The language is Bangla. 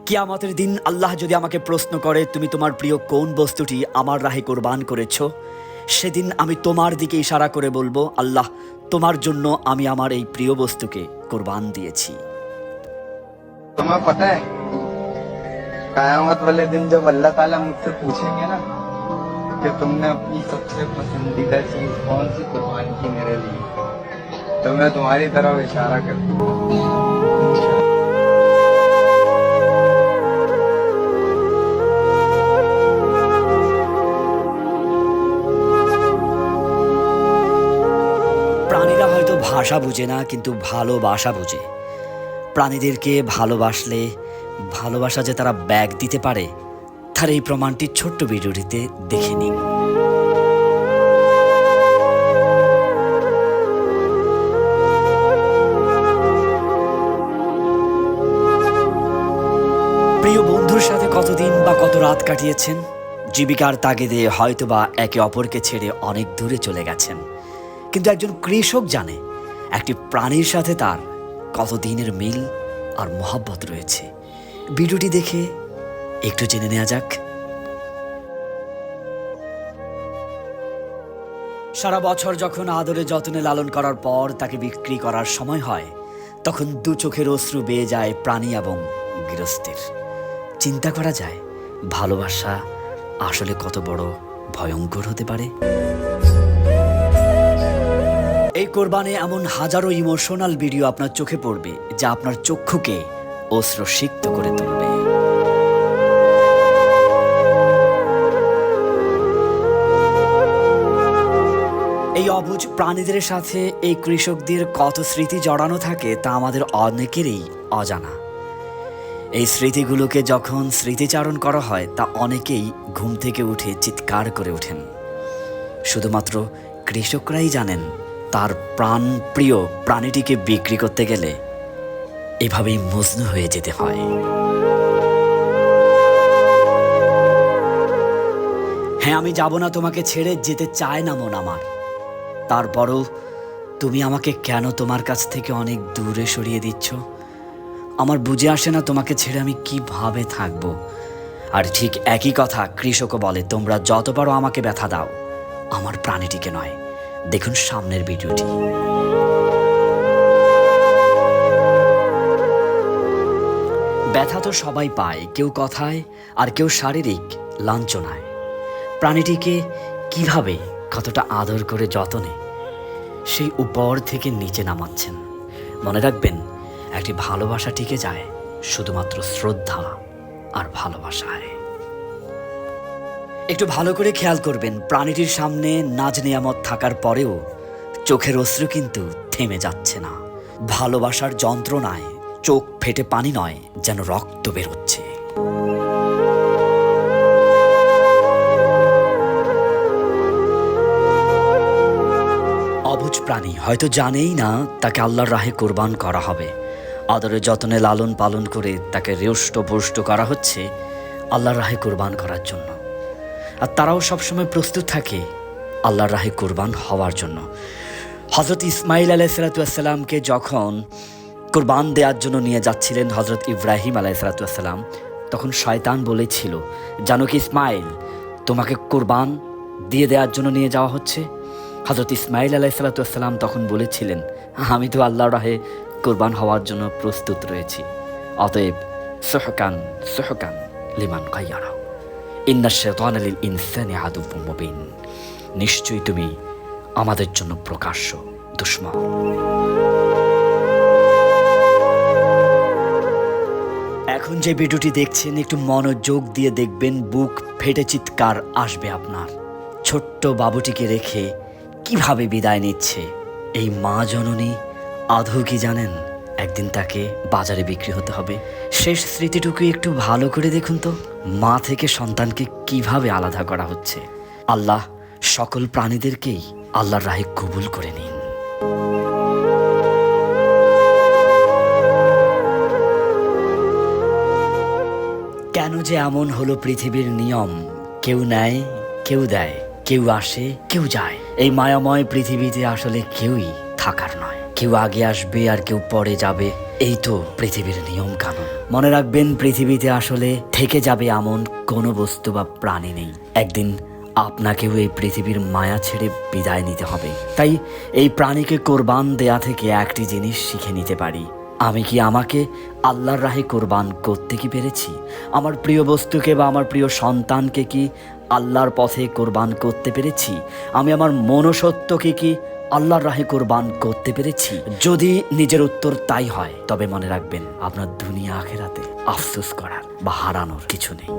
কিয়ামতের দিন আল্লাহ যদি আমাকে প্রশ্ন করে তুমি তোমার প্রিয় কোন বস্তুটি আমার রাহে কোরবান করেছ সেদিন আমি তোমার দিকে ইশারা করে বলবো আল্লাহ তোমার জন্য আমি আমার এই প্রিয় বস্তুকে কোরবান দিয়েছি तुम्हें पता है कयामत वाले दिन जब अल्लाह ताला मुझसे पूछेंगे ना कि तुमने अपनी सबसे पसंदीदा चीज कौन सी कुर्बान की मेरे लिए तो मैं तुम्हारी तरफ इशारा कर প্রাণীরা ভাষা বুঝে না, কিন্তু ভালোবাসা বুঝে। প্রাণীদেরকে ভালোবাসলে, ভালোবাসা যে তারা ব্যাগ দিতে পারে, তার এই প্রমাণটি ছোট্ট ভিডিওটিতে দেখে নিন। প্রিয় বন্ধুর সাথে কতদিন বা কত রাত কাটিয়েছেন? জীবিকার তাগিদে হয়তোবা একে অপরকে ছেড়ে অনেক দূরে চলে গেছেন। কিন্তু একজন কৃষক জানে একটি প্রাণীর সাথে তার কতদিনের মিল আর মহাব্বত রয়েছে। ভিডিওটি দেখে একটু জেনে নেওয়া যাক। সারা বছর যখন আদরে যত্নে লালন করার পর তাকে বিক্রি করার সময় হয়, তখন দু চোখের অশ্রু বেয়ে যায় প্রাণী এবং গৃহস্থের। চিন্তা করা যায়, ভালোবাসা আসলে কত বড় ভয়ঙ্কর হতে পারে। কোরবানে এমন হাজারো ইমোশনাল ভিডিও আপনার চোখে পড়বে, যা আপনার চক্ষুকে অশ্রুসিক্ত করে তুলবে। এই অবুজ প্রাণীদের সাথে এই কৃষকদের কত স্মৃতি জড়ানো থাকে তা আমাদের অনেকেরই অজানা। এই স্মৃতিগুলোকে যখন স্মৃতিচারণ করা হয়, তা অনেকেই ঘুম থেকে উঠে চিৎকার করে ওঠেন। শুধুমাত্র কৃষকরাই জানেন তার প্রাণ প্রিয় প্রাণীটিকে বিক্রি করতে গেলে এভাবেই মজনু হয়ে যেতে হয়। হ্যাঁ আমি যাব না, তোমাকে ছেড়ে যেতে চায় না মন আমার। তারপরও তুমি আমাকে কেন তোমার কাছ থেকে অনেক দূরে সরিয়ে দিচ্ছ? আমার বুঝে আসে না তোমাকে ছেড়ে আমি কীভাবে থাকব। আর ঠিক একই কথা কৃষকও বলে, তোমরা যত পারো আমাকে ব্যথা দাও। আমার প্রাণীটিকে নয়। দেখুন সামনের ভিডিওটি। ব্যথা তো সবাই পায়, কেউ কথায় আর কেউ শারীরিক লাঞ্ছনায়। প্রাণীটিকে কীভাবে কতটা আদর করে যতনে সেই উপর থেকে নিচে নামাচ্ছেন। মনে রাখবেন, একটি ভালোবাসা টিকে যায় শুধুমাত্র শ্রদ্ধা আর ভালোবাসায়। একটু ভালো করে খেয়াল করবেন, প্রাণীটির সামনে নাজ নিয়ামত থাকার পরেও চোখের অশ্রু কিন্তু থেমে যাচ্ছে না। ভালোবাসার যন্ত্রণায় চোখ ফেটে পানি নয়, যেন রক্ত বেরোচ্ছে। অবুজ প্রাণী হয়তো জানেই না তাকে আল্লাহর রাহে কোরবান করা হবে। আদরে যত্নে লালন পালন করে তাকে রেষ্ট পোষ্ট করা হচ্ছে আল্লাহর রাহে কোরবান করার জন্য। আর তারাও সবসময় প্রস্তুত থাকে আল্লাহর রাহে কোরবান হওয়ার জন্য। হজরত ইসমাইল আলাইসালাতামকে যখন কোরবান দেওয়ার জন্য নিয়ে যাচ্ছিলেন হজরত ইব্রাহিম আলাইসালাতাম তখন শয়তান বলেছিল, জানো কি ইসমাইল তোমাকে কোরবান দিয়ে দেওয়ার জন্য নিয়ে যাওয়া হচ্ছে? হজরত ইসমাইল আলাইসালাতাম তখন বলেছিলেন, আমি তো আল্লাহর রাহে কোরবান হওয়ার জন্য প্রস্তুত রয়েছি। অতএব সহকান, সোহকান লিমান কাইয়ারা ইন্না শেতান আলিল ইনসানি আদুব্বু মুবিন। নিশ্চয়ই তুমি আমাদের জন্য প্রকাশ্য দুশ্মন। এখন যে ভিডিওটি দেখছেন, একটু মনোযোগ দিয়ে দেখবেন, বুক ফেটে চিৎকার আসবে আপনার। ছোট্ট বাবুটিকে রেখে কীভাবে বিদায় নিচ্ছে এই মা জননী আধো কি জানেন? একদিন তাকে বাজারে বিক্রি হতে হবে। শেষ স্মৃতিটুকু একটু ভালো করে দেখুন তো, মা থেকে সন্তানকে কীভাবে আলাদা করা হচ্ছে। আল্লাহ সকল প্রাণীদেরকেই আল্লাহর রাহে কবুল করে নিন। কেন যে এমন হলো পৃথিবীর নিয়ম, কেউ নেয়, কেউ দেয়, কেউ আসে, কেউ যায়। এই মায়াময় পৃথিবীতে আসলে কেউই থাকার নয়। কেউ আগে আসবে আর কেউ পরে যাবে। এই তো পৃথিবীর নিয়ম কানুন মনে রাখবেন, পৃথিবীতে আসলে থেকে যাবে এমন কোনো বস্তু বা প্রাণী নেই। একদিন আপনাকেও এই পৃথিবীর মায়া ছেড়ে বিদায় নিতে হবে। তাই এই প্রাণীকে কোরবান দেয়া থেকে একটি জিনিস শিখে নিতে পারি। আমি কি আমাকে আল্লাহর রাহে কোরবান করতে কি পেরেছি? আমার প্রিয় বস্তুকে বা আমার প্রিয় সন্তানকে কি আল্লাহর পথে কোরবান করতে পেরেছি? আমি আমার মনসত্বকে কি আল্লাহর রাহে কোরবান করতে পেরেছি। যদি নিজের উত্তর তাই হয়, তবে মনে রাখবেন, আপনার দুনিয়া আখেরাতে আফসোস করার বা হারানোর কিছু নেই।